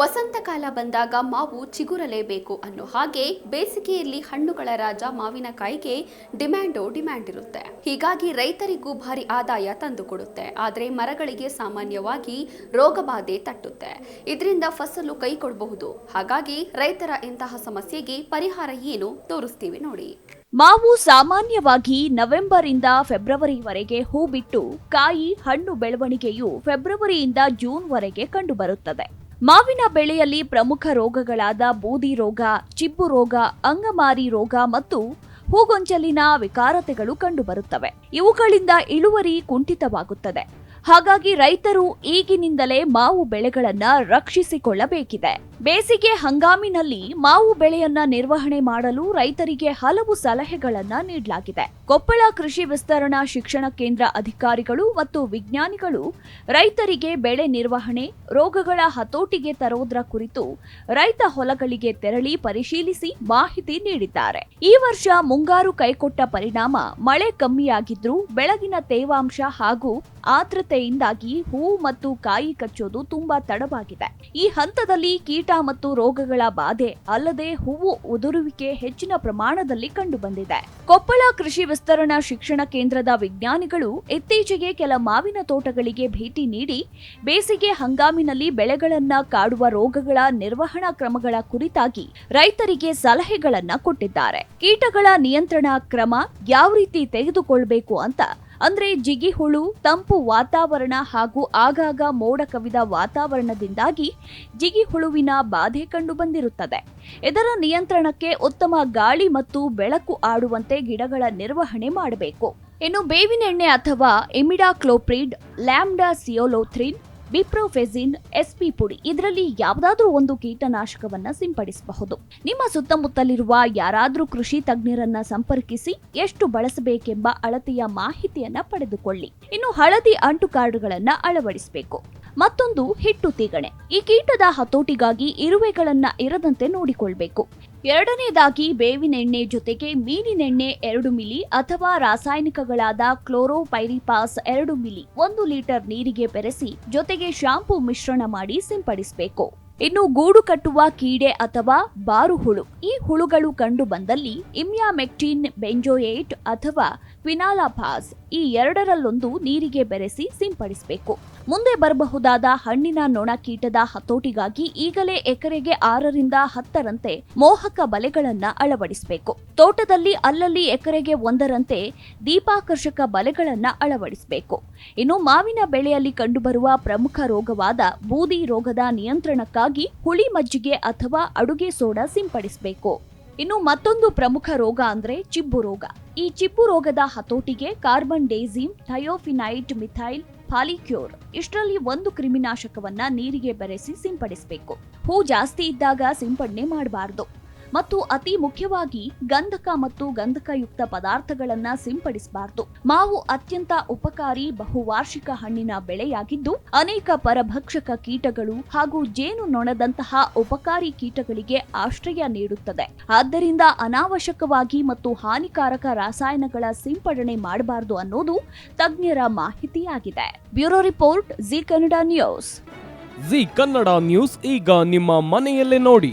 ವಸಂತ ಕಾಲ ಬಂದಾಗ ಮಾವು ಚಿಗುರಲೇಬೇಕು ಅನ್ನೋ ಹಾಗೆ ಬೇಸಿಗೆಯಲ್ಲಿ ಹಣ್ಣುಗಳ ರಾಜ ಮಾವಿನಕಾಯಿಗೆ ಡಿಮ್ಯಾಂಡೋ ಡಿಮ್ಯಾಂಡ್ ಇರುತ್ತೆ. ಹೀಗಾಗಿ ರೈತರಿಗೂ ಭಾರಿ ಆದಾಯ ತಂದುಕೊಡುತ್ತೆ. ಆದರೆ ಮರಗಳಿಗೆ ಸಾಮಾನ್ಯವಾಗಿ ರೋಗಬಾಧೆ ತಟ್ಟುತ್ತೆ. ಇದರಿಂದ ಫಸಲು ಕೈ ಕೊಡಬಹುದು. ಹಾಗಾಗಿ ರೈತರ ಇಂತಹ ಸಮಸ್ಯೆಗೆ ಪರಿಹಾರ ಏನು ತೋರಿಸ್ತೀವಿ ನೋಡಿ. ಮಾವು ಸಾಮಾನ್ಯವಾಗಿ ನವೆಂಬರ್ ಇಂದ ಫೆಬ್ರವರಿವರೆಗೆ ಹೂ ಬಿಟ್ಟು ಕಾಯಿ ಹಣ್ಣು ಬೆಳವಣಿಗೆಯು ಫೆಬ್ರವರಿಯಿಂದ ಜೂನ್ ವರೆಗೆ ಕಂಡುಬರುತ್ತದೆ. ಮಾವಿನ ಬೆಳೆಯಲ್ಲಿ ಪ್ರಮುಖ ರೋಗಗಳಾದ ಬೂದಿ ರೋಗ, ಚಿಬ್ಬು ರೋಗ, ಅಂಗಮಾರಿ ರೋಗ ಮತ್ತು ಹೂಗೊಂಚಲಿನ ವಿಕಾರತೆಗಳು ಕಂಡುಬರುತ್ತವೆ. ಇವುಗಳಿಂದ ಇಳುವರಿ ಕುಂಠಿತವಾಗುತ್ತದೆ. ಹಾಗಾಗಿ ರೈತರು ಈಗಿನಿಂದಲೇ ಮಾವು ಬೆಳೆಗಳನ್ನು ರಕ್ಷಿಸಿಕೊಳ್ಳಬೇಕಿದೆ. ಬೇಸಿಗೆ ಹಂಗಾಮಿನಲ್ಲಿ ಮಾವು ಬೆಳೆಯನ್ನ ನಿರ್ವಹಣೆ ಮಾಡಲು ರೈತರಿಗೆ ಹಲವು ಸಲಹೆಗಳನ್ನ ನೀಡಲಾಗಿದೆ. ಕೊಪ್ಪಳ ಕೃಷಿ ವಿಸ್ತರಣಾ ಶಿಕ್ಷಣ ಕೇಂದ್ರ ಅಧಿಕಾರಿಗಳು ಮತ್ತು ವಿಜ್ಞಾನಿಗಳು ರೈತರಿಗೆ ಬೆಳೆ ನಿರ್ವಹಣೆ, ರೋಗಗಳ ಹತೋಟಿಗೆ ತರೋದ್ರ ಕುರಿತು ರೈತ ಹೊಲಗಳಿಗೆ ತೆರಳಿ ಪರಿಶೀಲಿಸಿ ಮಾಹಿತಿ ನೀಡಿದ್ದಾರೆ. ಈ ವರ್ಷ ಮುಂಗಾರು ಕೈಕೊಟ್ಟ ಪರಿಣಾಮ ಮಳೆ ಕಮ್ಮಿಯಾಗಿದ್ರೂ ಬೆಳಗಿನ ತೇವಾಂಶ ಹಾಗೂ ಆರ್ದ್ರತೆಯಿಂದಾಗಿ ಹೂ ಮತ್ತು ಕಾಯಿ ಕಚ್ಚೋದು ತುಂಬಾ ತಡವಾಗಿದೆ. ಈ ಹಂತದಲ್ಲಿ ಕೀಟ ಮತ್ತು ರೋಗಗಳ ಬಾಧೆ ಅಲ್ಲದೆ ಹೂವು ಉದುರುವಿಕೆ ಹೆಚ್ಚಿನ ಪ್ರಮಾಣದಲ್ಲಿ ಕಂಡುಬಂದಿದೆ. ಕೊಪ್ಪಳ ಕೃಷಿ ವಿಸ್ತರಣಾ ಶಿಕ್ಷಣ ಕೇಂದ್ರದ ವಿಜ್ಞಾನಿಗಳು ಇತ್ತೀಚೆಗೆ ಕೆಲ ಮಾವಿನ ತೋಟಗಳಿಗೆ ಭೇಟಿ ನೀಡಿ, ಬೇಸಿಗೆ ಹಂಗಾಮಿನಲ್ಲಿ ಬೆಳೆಗಳನ್ನ ಕಾಡುವ ರೋಗಗಳ ನಿರ್ವಹಣಾ ಕ್ರಮಗಳ ಕುರಿತಾಗಿ ರೈತರಿಗೆ ಸಲಹೆಗಳನ್ನ ಕೊಟ್ಟಿದ್ದಾರೆ. ಕೀಟಗಳ ನಿಯಂತ್ರಣ ಕ್ರಮ ಯಾವ ರೀತಿ ತೆಗೆದುಕೊಳ್ಬೇಕು ಅಂತ ಅಂದ್ರೆ ಜಿಗಿಹುಳು, ತಂಪು ವಾತಾವರಣ ಹಾಗೂ ಆಗಾಗ ಮೋಡ ಕವಿದ ವಾತಾವರಣದಿಂದಾಗಿ ಜಿಗಿಹುಳುವಿನ ಬಾಧೆ ಕಂಡುಬಂದಿರುತ್ತದೆ ಇದರ ನಿಯಂತ್ರಣಕ್ಕೆ ಉತ್ತಮ ಗಾಳಿ ಮತ್ತು ಬೆಳಕು ಆಡುವಂತೆ ಗಿಡಗಳ ನಿರ್ವಹಣೆ ಮಾಡಬೇಕು. ಇನ್ನು ಬೇವಿನೆಣ್ಣೆ ಅಥವಾ ಎಮಿಡಾಕ್ಲೋಪ್ರಿಡ್ ಲ್ಯಾಂಬ್ಡಾ ಸಿಯೋಲೋಥ್ರಿನ್ ಬಿಪ್ರೋಫೆಸಿನ್, ಎಸ್ಪಿ ಪುಡಿ ಇದರಲ್ಲಿ ಯಾವುದಾದ್ರೂ ಒಂದು ಕೀಟನಾಶಕವನ್ನ ಸಿಂಪಡಿಸಬಹುದು. ನಿಮ್ಮ ಸುತ್ತಮುತ್ತಲಿರುವ ಯಾರಾದರೂ ಕೃಷಿ ತಜ್ಞರನ್ನ ಸಂಪರ್ಕಿಸಿ ಎಷ್ಟು ಬಳಸಬೇಕೆಂಬ ಅಳತೆಯ ಮಾಹಿತಿಯನ್ನ ಪಡೆದುಕೊಳ್ಳಿ. ಇನ್ನು ಹಳದಿ ಅಂಟು ಕಾರ್ಡ್ಗಳನ್ನ ಅಳವಡಿಸಬೇಕು. ಮತ್ತೊಂದು ಹಿಟ್ಟು ತಿಗಣೆ. ಈ ಕೀಟದ ಹತೋಟಿಗಾಗಿ ಇರುವೆಗಳನ್ನ ಇರದಂತೆ ನೋಡಿಕೊಳ್ಬೇಕು. ಎರಡನೇದಾಗಿ ಬೇವಿನೆಣ್ಣೆ ಜೊತೆಗೆ ಮೀನಿನೆಣ್ಣೆ ಎರಡು ಮಿಲಿ ಅಥವಾ ರಾಸಾಯನಿಕಗಳಾದ ಕ್ಲೋರೋಪೈರಿಪಾಸ್ ಎರಡು ಮಿಲಿ ಒಂದು ಲೀಟರ್ ನೀರಿಗೆ ಬೆರೆಸಿ ಜೊತೆಗೆ ಶಾಂಪೂ ಮಿಶ್ರಣ ಮಾಡಿ ಸಿಂಪಡಿಸಬೇಕು. ಇನ್ನು ಗೂಡು ಕಟ್ಟುವ ಕೀಡೆ ಅಥವಾ ಬಾರು ಹುಳು ಈ ಹುಳುಗಳು ಕಂಡು ಬಂದಲ್ಲಿ ಇಮ್ಯಾಮೆಕ್ಟಿನ್, ಬೆಂಜೋಯೇಟ್ ಅಥವಾ ಕ್ವಿನಾಲಾಪಾಸ್ ಈ ಎರಡರಲ್ಲೊಂದು ನೀರಿಗೆ ಬೆರೆಸಿ ಸಿಂಪಡಿಸಬೇಕು. ಮುಂದೆ ಬರಬಹುದಾದ ಹಣ್ಣಿನ ನೊಣ ಕೀಟದ ಹತೋಟಿಗಾಗಿ ಈಗಲೇ ಎಕರೆಗೆ ಆರರಿಂದ ಹತ್ತರಂತೆ ಮೋಹಕ ಬಲೆಗಳನ್ನು ಅಳವಡಿಸಬೇಕು. ತೋಟದಲ್ಲಿ ಅಲ್ಲಲ್ಲಿ ಎಕರೆಗೆ ಒಂದರಂತೆ ದೀಪಾಕರ್ಷಕ ಬಲೆಗಳನ್ನು ಅಳವಡಿಸಬೇಕು. ಇನ್ನು ಮಾವಿನ ಬೆಳೆಯಲ್ಲಿ ಕಂಡುಬರುವ ಪ್ರಮುಖ ರೋಗವಾದ ಬೂದಿ ರೋಗದ ನಿಯಂತ್ರಣಕ್ಕಾಗಿ ಹುಳಿ ಮಜ್ಜಿಗೆ ಅಥವಾ ಅಡುಗೆ ಸೋಡಾ ಸಿಂಪಡಿಸಬೇಕು. ಇನ್ನು ಮತ್ತೊಂದು ಪ್ರಮುಖ ರೋಗ ಅಂದ್ರೆ ಚಿಬ್ಬು ರೋಗ. ಈ ಚಿಬ್ಬು ರೋಗದ ಹತೋಟಿಗೆ ಕಾರ್ಬನ್ ಡೇಸಿಮ್, ಥಯೋಫಿನೈಟ್, ಮಿಥೈಲ್, ಪಾಲಿಕ್ಯೂರ್ ಇಷ್ಟರಲ್ಲಿ ಒಂದು ಕ್ರಿಮಿನಾಶಕವನ್ನ ನೀರಿಗೆ ಬೆರೆಸಿ ಸಿಂಪಡಿಸಬೇಕು. ಹೂ ಜಾಸ್ತಿ ಇದ್ದಾಗ ಸಿಂಪಡಣೆ ಮಾಡಬಾರದು. ಮತ್ತು ಅತಿ ಮುಖ್ಯವಾಗಿ ಗಂಧಕ ಮತ್ತು ಗಂಧಕಯುಕ್ತ ಪದಾರ್ಥಗಳನ್ನ ಸಿಂಪಡಿಸಬಾರದು. ಮಾವು ಅತ್ಯಂತ ಉಪಕಾರಿ ಬಹುವಾರ್ಷಿಕ ಹಣ್ಣಿನ ಬೆಳೆಯಾಗಿದ್ದು, ಅನೇಕ ಪರಭಕ್ಷಕ ಕೀಟಗಳು ಹಾಗೂ ಜೇನು ನೊಣದಂತಹ ಉಪಕಾರಿ ಕೀಟಗಳಿಗೆ ಆಶ್ರಯ ನೀಡುತ್ತದೆ. ಆದ್ದರಿಂದ ಅನಾವಶ್ಯಕವಾಗಿ ಮತ್ತು ಹಾನಿಕಾರಕ ರಾಸಾಯನಗಳ ಸಿಂಪಡಣೆ ಮಾಡಬಾರದು ಅನ್ನೋದು ತಜ್ಞರ ಮಾಹಿತಿಯಾಗಿದೆ. Bureau report, Zee Kannada news. Zee Kannada news ಈಗ ನಿಮ್ಮ ಮನೆಯಲ್ಲೇ ನೋಡಿ.